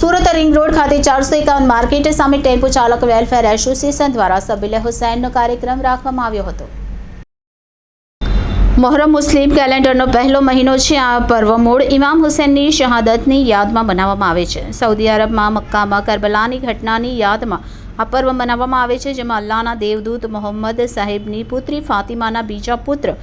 Surat ring road ખાતે ચારસો એકાવન માર્કેટ સામે ટેમ્પો ચાલક વેલફેર એસોસિએશન દ્વારા સબીલે હુસૈનનો કાર્યક્રમ રાખવામાં આવ્યો હતો. મોહરમ મુસ્લિમ કેલેન્ડરનો પહેલો મહિનો છે આ પર્વ મૂળ ઇમામ હુસેનની શહાદતની યાદમાં મનાવવામાં આવે છે. સૌદી અરબમાં મક્કામાં કરબલાની ઘટનાની યાદમાં આ પર્વ મનાવવામાં આવે છે, જેમાં અલ્લાહના દેવદૂત મોહમ્મદ સાહેબની પુત્રી ફાતિમાના બીજા પુત્ર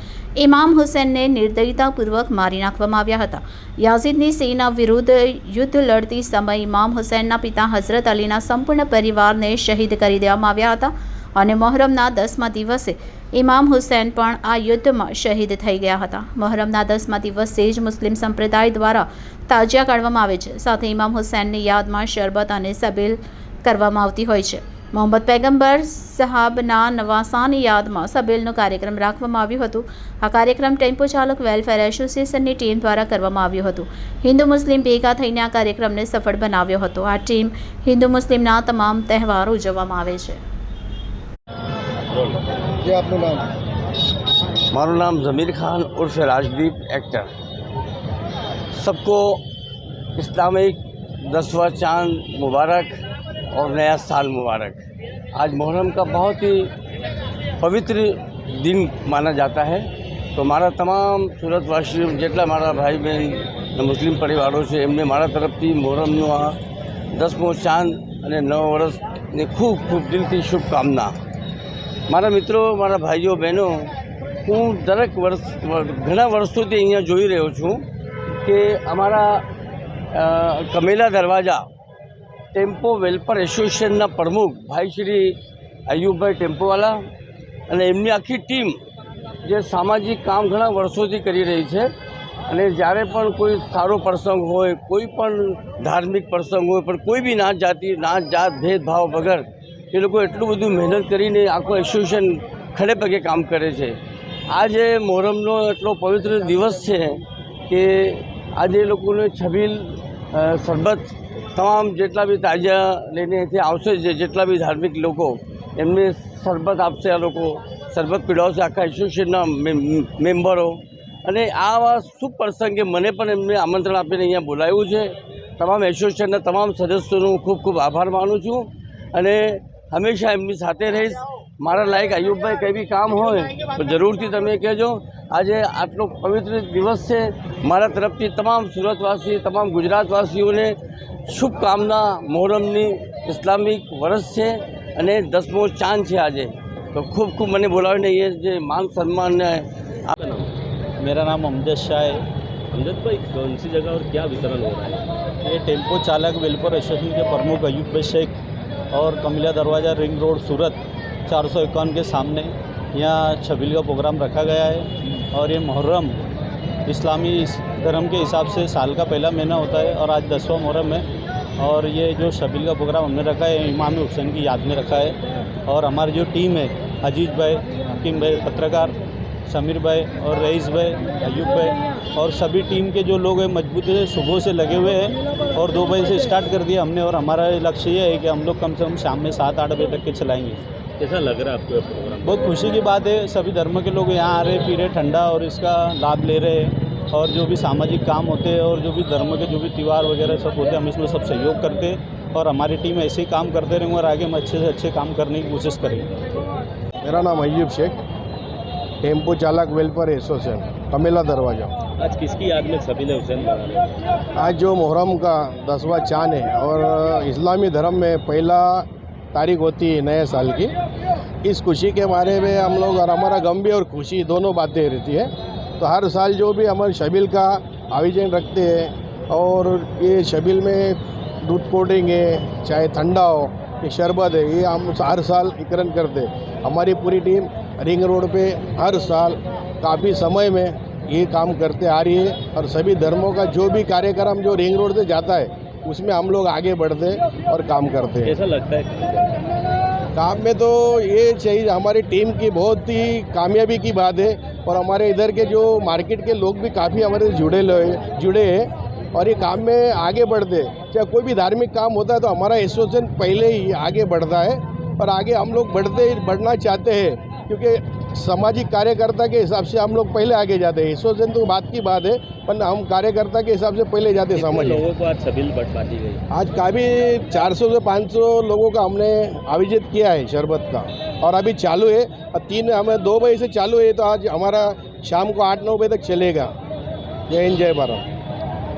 ઇમામ હુસેનને નિર્દયતાપૂર્વક મારી નાખવામાં આવ્યા હતા. યાઝીદની સેના વિરુદ્ધ યુદ્ધ લડતી સમયે ઇમામ હુસેનના પિતા હઝરત અલીના સંપૂર્ણ પરિવારને શહીદ કરી દેવામાં આવ્યા હતા અને મહોરમના દસમા દિવસે ઇમામ હુસૈન પણ આ યુદ્ધમાં શહીદ થઈ ગયા હતા. મોહરમના દસમા દિવસે જ મુસ્લિમ સંપ્રદાય દ્વારા તાજિયા કાઢવામાં આવે છે. સાથે ઇમામ હુસૈનની યાદમાં શરબત અને સબીલ કરવામાં આવતી હોય છે મોહમ્મદ પૈગંબર સાહાબના નવાસાની યાદમાં સબીલનો કાર્યક્રમ રાખવામાં આવ્યું હતું આ કાર્યક્રમ ટેમ્પો ચાલક વેલફેર એસોસિએશનની ટીમ દ્વારા કરવામાં આવ્યું હતું હિન્દુ મુસ્લિમ ભેગા થઈને આ કાર્યક્રમને સફળ બનાવ્યો હતો આ ટીમ હિન્દુ મુસ્લિમના તમામ તહેવારો ઉજવવામાં આવે છે જે આપનું નામ મારું નામ ज़मीर खान उर्फ राजदीप एक्टर सबको इस्लामिक दसवां चांद मुबारक और नया साल मुबारक आज मुहर्रम का बहुत ही પવિત્ર દિન માના જાતા હૈ તો મારા તમામ સુરતવાસીઓ જેટલા મારા ભાઈ બહેન અને મુસ્લિમ પરિવારો છે એમને મારા તરફથી મોહરમનું આ દસમો ચાંદ અને નવ વર્ષની ખૂબ ખૂબ દિલથી શુભકામના મારા મિત્રો મારા ભાઈઓ બહેનો હું દરેક વર્ષ ઘણા વર્ષોથી અહીંયા જોઈ રહ્યો છું કે અમારા અ, કમેલા દરવાજા ટેમ્પો વેલફેર એસોસિએશનના પ્રમુખ ભાઈ શ્રી અયુબભાઈ ટેમ્પોવાલા અને એમની આખી ટીમ જે સામાજિક કામ ઘણા વર્ષોથી કરી રહી છે. અને જ્યારે પણ કોઈ સારો પ્રસંગ હોય, કોઈ પણ ધાર્મિક પ્રસંગ હોય, પણ કોઈ બી નાત જાતિ, નાત જાત ભેદભાવ વગર એ લોકો એટલું બધું મહેનત કરીને આખું એસોસિએશન ખડે પગે કામ કરે છે. આજે મોહરમનો એટલો પવિત્ર દિવસ છે કે આજે એ લોકોને છબીલ સરબત તમામ જેટલા બી તાજિયા લઈને અહીંથી આવશે જે જેટલા બી ધાર્મિક લોકો, એમને શરબત આપશે આ લોકો, શરબત પીડાવશે આખા એસોસિએશનના મેમ- મેમ્બરો. અને આવા શુભ પ્રસંગે મને પણ એમને આમંત્રણ આપીને અહીંયા બોલાવ્યું છે. તમામ એસોસિએશનના તમામ સદસ્યોનો હું ખૂબ ખૂબ આભાર માનું છું. અને હંમેશા એમની સાથે રહીશ. મારા લાયક અયુબભાઈ કંઈ બી કામ હોય તો જરૂરથી તમે કહેજો. આજે આટલો પવિત્ર દિવસ છે. મારા તરફથી તમામ સુરતવાસી, તમામ ગુજરાતવાસીઓને શુભકામના મોહરમની ઇસ્લામિક વર્ષ છે અને દસમો ચાંદ છે આજે તો ખૂબ ખૂબ મને બોલાવીને એ જે માન સન્માન ને मेरा नाम अमजद शाह है अमजद भाई कौन सी जगह और क्या वितरण हो रहा है ये टेम्पो चालक वेलफेयर एसोसिएशन के प्रमुख अयूब भाई शेख और कमिला दरवाज़ा रिंग रोड सूरत चार सौ इक्यावन के सामने यहाँ छबील का प्रोग्राम रखा गया है और ये मुहर्रम इस्लामी धर्म के हिसाब से साल का पहला महीना होता है और आज दसवां मुहर्रम है और ये जो शबील का प्रोग्राम हमने रखा है इमाम हुसैन की याद में रखा है। और हमारी जो टीम है अज़ीज़ भाई हकीम भाई पत्रकार समीर भाई और रईस भाई अयूब भाई और सभी टीम के जो लोग हैं मजबूती से सुबह से लगे हुए हैं और दो बजे से स्टार्ट कर दिया हमने। और हमारा लक्ष्य ये है कि हम लोग कम से कम शाम में सात आठ बजे तक के चलाएँगे। कैसा लग रहा है आपको प्रोग्राम? बहुत खुशी की बात है सभी धर्म के लोग यहाँ आ रहे पी रहे ठंडा और इसका लाभ ले रहे हैं। और जो भी सामाजिक काम होते हैं और जो भी धर्म के जो भी त्यौहार वगैरह सब होते हैं हम इसमें सब सहयोग करते हैं और हमारी टीम ऐसे ही काम करते रहेंगे और आगे हम अच्छे से अच्छे काम करने की कोशिश करेंगे। मेरा नाम अयूब शेख टेंपो चालक वेलफेयर एसोसिएशन कमेला दरवाज़ा। आज किसकी याद में सभी ने हुसैन? आज जो मुहर्रम का दसवा चाँद है और इस्लामी धर्म में पहला तारीख होती है नए साल की इस खुशी के बारे में हम लोग और हमारा गम भी और खुशी दोनों बातें रहती है। तो हर साल जो भी हमारे शबील का आयोजन रखते हैं और ये शबील में दूध कोल्ड है चाहे ठंडा हो ये शरबत है ये हम हर साल वितरण करते हैं। हमारी पूरी टीम रिंग रोड पे हर साल काफ़ी समय में ये काम करते आ रही है और सभी धर्मों का जो भी कार्यक्रम जो रिंग रोड से जाता है उसमें हम लोग आगे बढ़ते और काम करते हैं। ऐसा लगता है? काम में तो ये चाहिए हमारी टीम की बहुत ही कामयाबी की बात है। और हमारे इधर के जो मार्केट के लोग भी काफ़ी हमारे से जुड़े जुड़े हैं और ये काम में आगे बढ़ते हैं। चाहे कोई भी धार्मिक काम होता है तो हमारा एसोसिएशन पहले ही आगे बढ़ता है और आगे हम लोग बढ़ते बढ़ना चाहते हैं क्योंकि सामाजिक कार्यकर्ता के हिसाब से हम लोग पहले आगे जाते हैं। एसोसिएशन तो बात की बात है पर हम कार्यकर्ता के हिसाब से पहले जाते हैं कितने समाज में। लोगों को आज छबील बट बांटी गई? आज काफ़ी 400 से 500 लोगों का हमने आयोजित किया है शरबत का। और अभी चालू है। तीन, हमें दो बजे से चालू है तो आज हमारा शाम को आठ, नौ बजे तक चलेगा। जय हिंद, जय भारत।